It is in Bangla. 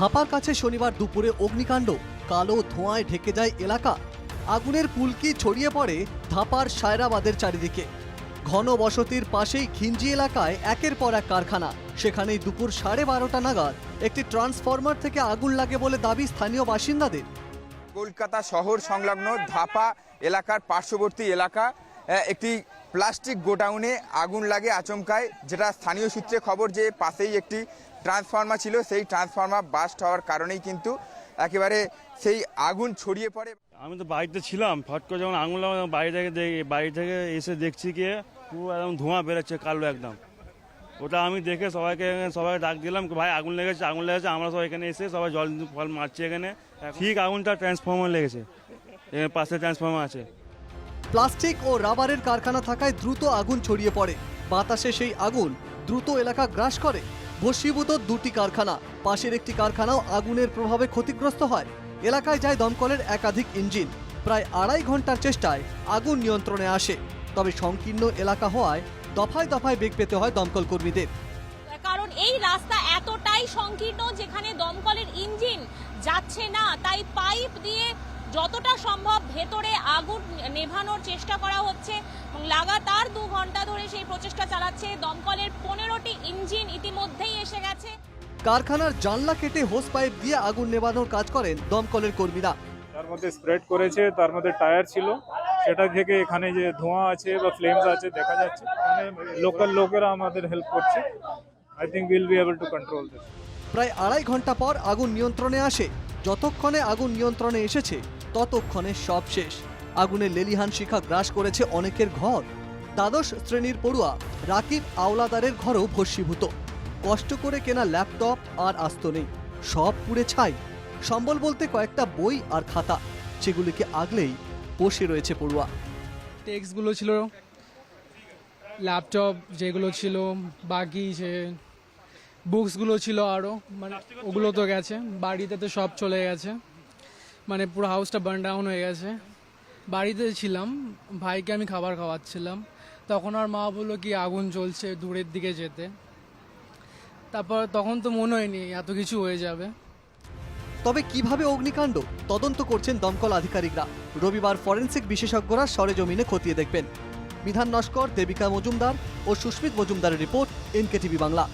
ধাপার কাছে শনিবার দুপুরে অগ্নিকাণ্ড। কালো ধোঁয়ায় ঢেকে যায় এলাকা। আগুনের পুলকি ছড়িয়ে পড়ে ধাপার সায়রাবাদের চারিদিকে। ঘন বসতির পাশেই ঘিঞ্জি এলাকায় একের পর এক কারখানা। সেখানেই দুপুর সাড়ে বারোটা নাগাদ একটি ট্রান্সফরমার থেকে আগুন লাগে বলে দাবি স্থানীয় বাসিন্দাদের। কলকাতা শহর সংলগ্ন ধাপা এলাকার পার্শ্ববর্তী এলাকা একটি প্লাস্টিক গোডাউনে আগুন লাগে আচমকায়। যেটা স্থানীয় সূত্রে খবর যে পাশেই একটি ট্রান্সফর্মার ছিল, সেই ট্রান্সফর্মার বাস্ট হওয়ার কারণেই কিন্তু একেবারে সেই আগুন ছড়িয়ে পড়ে। আমি তো বাড়িতে ছিলাম, ফট করে যখন আঙুল বাড়ি থেকে বাড়ি থেকে এসে দেখছি কি, পুরো একদম ধোঁয়া বেরোচ্ছে কালো একদম। ওটা আমি দেখে সবাইকে সবাই ডাক দিলাম ভাই, আগুন লেগেছে আগুন লেগেছে, আমরা সবাই এখানে এসে সবাই জল ফল মারছি এখানে। ঠিক আগুনটা ট্রান্সফর্মার লেগেছে। এখানে পাশে ট্রান্সফর্মার আছে। প্লাস্টিক ও রাবারের কারখানা থাকায় দ্রুত আগুন ছড়িয়ে পড়ে। বাতাসে সেই আগুন দ্রুত এলাকা গ্রাস করে। ভস্মীভূত দুটি কারখানা, পাশের একটি কারখানাও আগুনের প্রভাবে ক্ষতিগ্রস্ত হয়। এলাকায় যায় দমকলের একাধিক ইঞ্জিন। প্রায় আড়াই ঘণ্টার চেষ্টায় আগুন নিয়ন্ত্রণে আসে। তবে সংকীর্ণ এলাকা হওয়ায় দফায় দফায় বেগ পেতে হয় দমকল কর্মীদের। কারণ এই রাস্তা এতটাই সংকীর্ণ যেখানে দমকলের ইঞ্জিন যাচ্ছে না। তাই পাইপ দিয়ে যতটা সম্ভব ভেতরে আগুন নেভানোর চেষ্টা করা হচ্ছে এবং লাগাতার দু ঘণ্টা ধরে সেই প্রচেষ্টা চালাচ্ছে। দমকলের পনেরোটি ইঞ্জিন ইতিমধ্যেই এসে গেছে। কারখানার জানলা কেটে হোস পাইপ দিয়ে আগুন নেভানোর কাজ করেন দমকলের কর্মীরা। তার মধ্যে স্প্রেড করেছে তার মধ্যে টায়ার ছিল। সেটা থেকে এখানে যে ধোঁয়া আছে বা ফ্লেমস আছে দেখা যাচ্ছে। এখানে লোকাল লোকেরা আমাদের হেল্প করছে। I think will be able to control this প্রায় আড়াই ঘণ্টা পর আগুন নিয়ন্ত্রণে আসে। যতক্ষণে আগুন নিয়ন্ত্রণে এসেছে ততক্ষণে সব শেষ। আগুনের লেলিহান শিখা গ্রাস করেছে অনেকের ঘর। দ্বাদশ শ্রেণির পড়ুয়া রাকিব আওলাদারের ঘরও ভস্মীভূত। কষ্ট করে কেনা ল্যাপটপ আর আস্ত নেই। সব পুড়ে ছাই। সম্বল বলতে কয়েকটা বই আর খাতা, সেগুলিকে আগলেই বসে রয়েছে পড়ুয়া। টেক্সটগুলো ছিল, ল্যাপটপ যেগুলো ছিল, বাকি যে বুকসগুলো ছিল আরও মানে ওগুলো তো গেছে, বাড়িতে তো সব চলে গেছে। মানে পুরো হাউসটা বার্ন ডাউন হয়ে গেছে। বাড়িতে ছিলাম, ভাইকে আমি খাবার খাওয়াচ্ছিলাম। তখন আর মা বলল কি, আগুন জ্বলছে দূরের দিকে যেতে। তারপর তখন তো মনে হয়নি, এত কিছু হয়ে যাবে। তবে কীভাবে অগ্নিকাণ্ড? তদন্ত করছেন দমকল আধিকারিকরা। রবিবার ফরেনসিক বিশেষজ্ঞরা সরেজমিনে খতিয়ে দেখবেন। বিধান নস্কর, দেবিকা মজুমদার ও সুস্মিত মজুমদারের রিপোর্ট, এনকেটিভি বাংলা।